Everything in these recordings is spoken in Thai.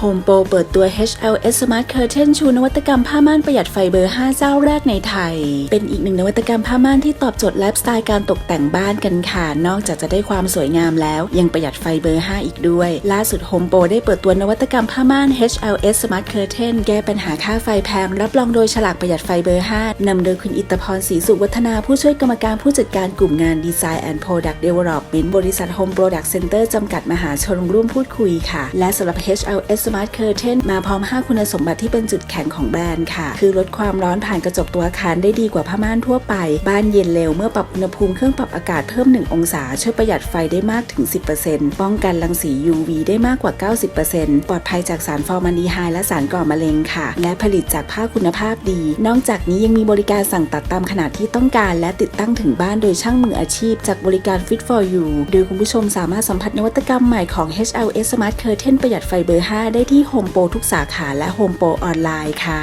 Home Pro เปิดตัว HLS Smart Curtain ชูนวัตกรรมผ้าม่านประหยัดไฟเบอร์ 5 เจ้าแรกในไทย เป็นอีกหนึ่งนวัตกรรมผ้าม่านที่ตอบโจทย์ไลฟ์สไตล์การตกแต่งบ้านกันค่ะ นอกจากจะได้ความสวยงามแล้ว ยังประหยัดไฟเบอร์ 5 อีกด้วย ล่าสุด Home Pro ได้เปิดตัวนวัตกรรมผ้าม่าน HLS Smart Curtain แก้ปัญหาค่าไฟแพง รับรองโดยฉลากประหยัดไฟเบอร์ 5นำโดยคุณอิตพรศรีสุวัฒนาผู้ช่วยกรรมการผู้จัดการกลุ่มงาน Design and Product Development บริษัท Home Product Center จำกัดมหาชนร่วมพูดคุยค่ะ และสำหรับ HLS Smart Curtain มาพร้อม 5 คุณสมบัติที่เป็นจุดแข็งของแบรนด์ค่ะ คือลดความร้อนผ่านกระจกตัวอาคารได้ดีกว่าผ้าม่านทั่วไป บ้านเย็นเร็วเมื่อปรับอุณหภูมิเครื่องปรับอากาศเพิ่ม 1 องศา ช่วยประหยัดไฟได้มากถึง 10%ป้องกันรังสี UV ได้มากกว่า 90%ปลอดภัยจากสารฟอร์มาลีไฮและสารก่อมะเร็งค่ะ และผลิตจากผ้าคุณภาพดี นอกจากนี้ยังมีบริการสั่งตัดตามขนาดที่ต้องการ และติดตั้งถึงบ้านโดยช่างมืออาชีพ จากบริการ Fit for You โดยคุณผู้ชมสามารถสัมผัสนวัตกรรมใหม่ของ HLS Smart Curtain ประหยัดไฟเบอร์ 5 ได้ที่ Home Pro ทุกสาขาและ Home Pro ออนไลน์ค่ะ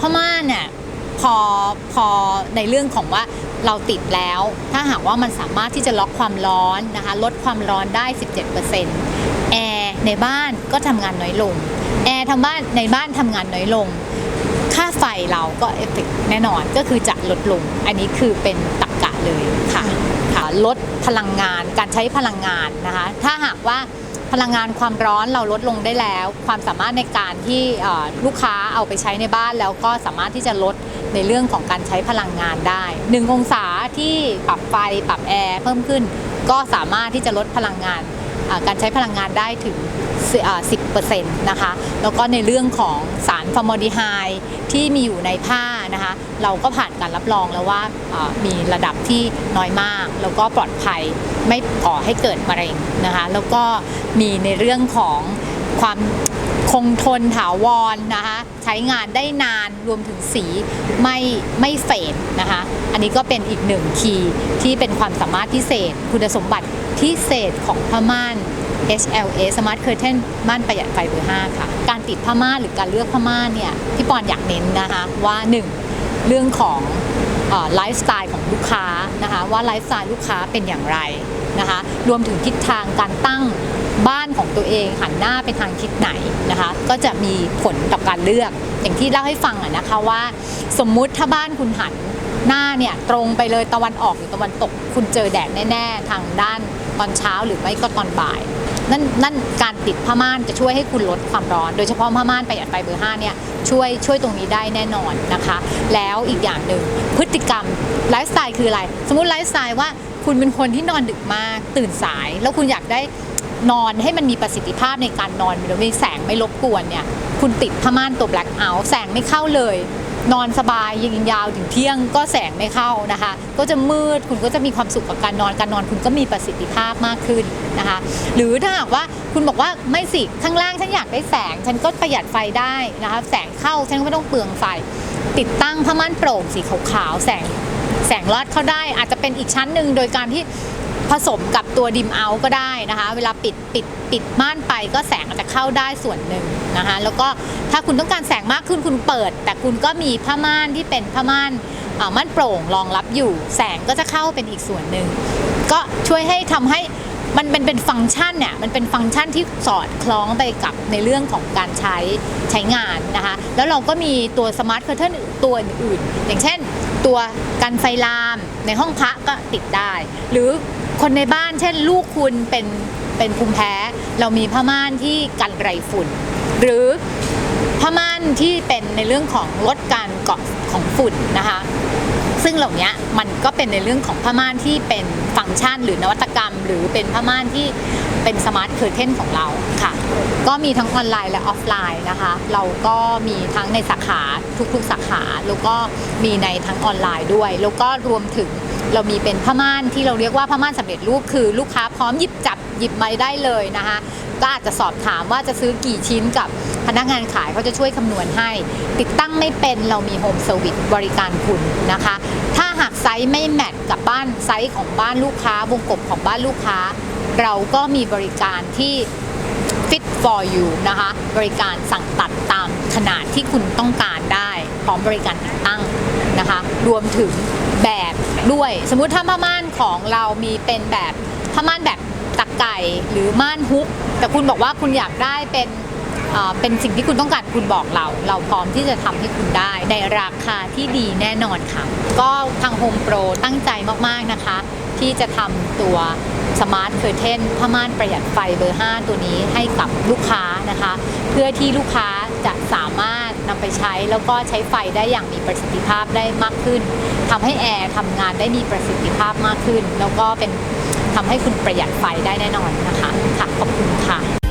พม่าเนี่ยพอพอในเรื่องของว่าเราติดแล้ว ถ้าหากว่ามันสามารถที่จะล็อกความร้อนนะคะ ลดความร้อนได้ 17%แอร์ในบ้านก็ทำงานน้อยลง แอร์ทำบ้านในบ้านทำงานน้อยลง ค่าไฟเราก็เอฟเฟกแน่นอนก็คือจะลดลง อันนี้คือเป็นตรกกะเลยค่ะค่ะลดพลังงานการใช้พลังงานนะคะ ถ้าหากว่า พลังงานความร้อนเราลดลงได้แล้ว ความสามารถในการที่ลูกค้าเอาไปใช้ในบ้านแล้วก็สามารถที่จะลดในเรื่องของการใช้พลังงานได้ 1 องศาที่ปรับไฟปรับแอร์เพิ่มขึ้น ก็สามารถที่จะลดพลังงาน การใช้พลังงานได้ถึง 10%นะคะ แล้วก็ในเรื่องของสารฟอร์มอลดีไฮด์ที่มีอยู่ในผ้านะคะ เราก็ผ่านการรับรองแล้วว่าอ่ามีระดับที่น้อยมาก แล้วก็ปลอดภัยไม่ก่อให้เกิดมะเร็งนะคะ แล้วก็มีในเรื่องของความ คงทนถาวรนะคะใช้งานได้นานรวมถึงสีไม่ไม่เฟดนะคะ อันนี้ก็เป็นอีกหนึ่งคีย์ที่เป็นความสามารถพิเศษ คุณสมบัติพิเศษของผ้าม่าน HLA Smart Curtain ม่านประหยัดไฟเบอร์5ค่ะ การติดผ้าม่านหรือการเลือกผ้าม่านเนี่ยพี่ปอนอยากเน้นนะคะว่า 1 เรื่องของไลฟ์สไตล์ของลูกค้านะคะว่าไลฟ์สไตล์ลูกค้าเป็นอย่างไรนะคะรวมถึงทิศทางการตั้ง บ้านของตัวเองหันหน้าไปทางทิศไหนนะคะ ก็จะมีผลต่อการเลือก อย่างที่เล่าให้ฟังอะนะคะว่า สมมุติถ้าบ้านคุณหันหน้าเนี่ยตรงไปเลยตะวันออกหรือตะวันตก คุณเจอแดดแน่ๆ ทางด้านตอนเช้าหรือไม่ก็ตอนบ่าย นั่นนั่นการติดผ้าม่านจะช่วยให้คุณลดความร้อน โดยเฉพาะผ้าม่านประหยัดไฟเบอร์5เนี่ยช่วยช่วยตรงนี้ได้แน่นอนนะคะ แล้วอีกอย่างหนึ่งพฤติกรรมไลฟ์สไตล์คืออะไร สมมุติไลฟ์สไตล์ว่าคุณเป็นคนที่นอนดึกมากตื่นสาย แล้วคุณอยากได้ นอนให้มันมีประสิทธิภาพในการนอนโดยมีแสงไม่รบกวนเนี่ยคุณติดผ้าม่านตัว black out แสงไม่เข้าเลย นอนสบายยิงยาวถึงเที่ยงก็แสงไม่เข้านะคะ ก็จะมืดคุณก็จะมีความสุขกับการนอนการนอนคุณก็มีประสิทธิภาพมากขึ้นนะคะ หรือถ้าหากว่าคุณบอกว่าไม่สิข้างล่างฉันอยากได้แสง ฉันก็ประหยัดไฟได้นะคะแสงเข้าฉันก็ไม่ต้องเปลืองไฟ ติดตั้งผ้าม่านโปร่งสีขาวๆแสงแสงลอดเข้าได้อาจจะเป็นอีกชั้นหนึ่งโดยการที่ ผสมกับตัวดิมเอาก็ได้นะคะ เวลาปิดปิดปิดม่านไปก็แสงอาจจะเข้าได้ส่วนหนึ่งนะคะ แล้วก็ถ้าคุณต้องการแสงมากขึ้นคุณเปิด แต่คุณก็มีผ้าม่านที่เป็นผ้าม่านม่านโปร่งรองรับอยู่ แสงก็จะเข้าเป็นอีกส่วนหนึ่งก็ช่วยให้ทำให้มันเป็นเป็นฟังก์ชันเนี่ยมันเป็นฟังก์ชันที่สอดคล้องไปกับในเรื่องของการใช้ใช้งานนะคะ แล้วเราก็มีตัวสมาร์ทเคอร์เทนตัวอื่นๆอย่างเช่น ตัวกันไฟลามในห้องพระก็ติดได้ หรือ คนในบ้านเช่น ลูกคุณเป็นเป็นภูมิแพ้ เรามีผ้าม่านที่กันไรฝุ่น หรือผ้าม่านที่เป็นในเรื่องของลดการเกาะของฝุ่นนะคะซึ่งเหล่านี้มันก็เป็นในเรื่องของผ้าม่านที่เป็นฟังก์ชันหรือนวัตกรรม หรือเป็นผ้าม่านที่เป็นสมาร์ทเคอร์เทนของเราค่ะ ก็มีทั้งออนไลน์และออฟไลน์นะคะ เราก็มีทั้งในสาขาทุกๆสาขา แล้วก็มีในทั้งออนไลน์ด้วย แล้วก็รวมถึง เรามีเป็นผ้าม่านที่เราเรียกว่าผ้าม่านสำเร็จรูปคือลูกค้าพร้อมหยิบจับหยิบมาได้เลยนะคะก็อาจจะสอบถามว่าจะซื้อกี่ชิ้นกับพนักงานขายเขาจะช่วยคำนวณให้ ติดตั้งไม่เป็นเรามีโฮมเซอร์วิสบริการคุณนะคะ ถ้าหากไซส์ไม่แมทกับบ้านไซส์ของบ้านลูกค้าวงกบของบ้านลูกค้า เราก็มีบริการที่ fit for you นะคะ บริการสั่งตัดตามขนาดที่คุณต้องการได้พร้อมบริการติดตั้งนะคะ รวมถึงแบบ ด้วย สมมุติถ้าผ้าม่านของเรามีเป็นแบบผ้าม่านแบบตักไก่หรือม่านฮุก แต่คุณบอกว่าคุณอยากได้เป็นเอ่อเป็นสิ่งที่คุณต้องการคุณบอกเรา เราพร้อมที่จะทำให้คุณได้ ในราคาที่ดีแน่นอนค่ะ ก็ทาง Home Pro ตั้งใจมาก ๆ นะคะ ที่จะทำตัว สมาร์ทเคอร์เทนผ้าม่านประหยัดไฟเบอร์ 5 ตัวนี้ให้กับลูกค้านะคะ เพื่อที่ลูกค้าจะสามารถนำไปใช้แล้วก็ใช้ไฟได้อย่างมีประสิทธิภาพได้มากขึ้นทำให้แอร์ทำงานได้มีประสิทธิภาพมากขึ้น แล้วก็เป็นทำให้คุณประหยัดไฟได้แน่นอนนะคะค่ะขอบคุณค่ะ